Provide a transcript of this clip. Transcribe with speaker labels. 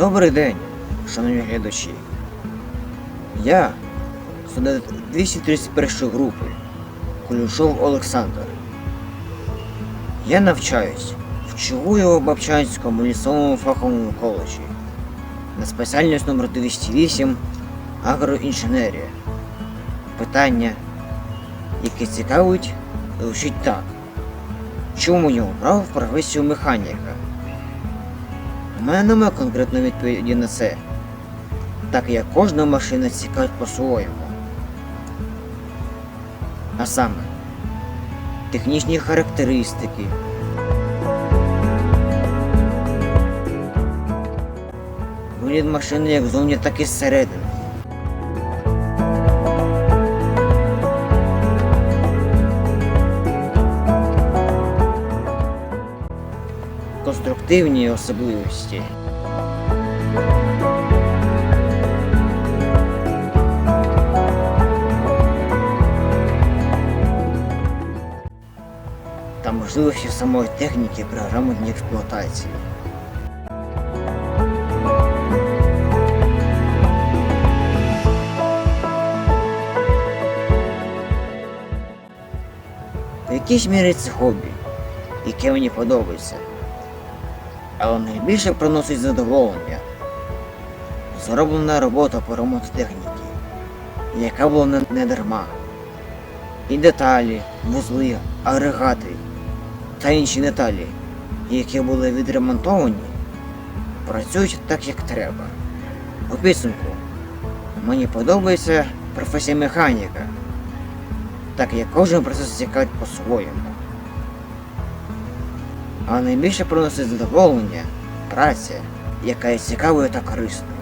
Speaker 1: Добрий день, шановні глядачі. Я студент 231 групи Кулюшов Олександр. Я навчаюсь в Чугуєво-Бабчанському лісовому фаховому коледжі на спеціальність номер 208 агроінженерія. Питання, яке цікавить, звучить так. Чому я обрав професію механіка? У мене немає конкретної відповіді на це, так як кожна машина цікавить по-своєму. А саме, технічні характеристики, вигляд машини як зовні, так і зсередини. Конструктивні особливості. та можливості самої техніки при експлуатації. В якійсь мірі це хобі, яке мені подобається. Але найбільше приносить задоволення. Зроблена робота по ремонту техніки, яка була не, дарма. І деталі, вузли, агрегати та інші деталі, які були відремонтовані, працюють так, як треба. У підсумку, мені подобається професія механіка, так як кожен процес цікавить по-своєму. А найбільше приносить задоволення праця, яка є цікавою та корисною.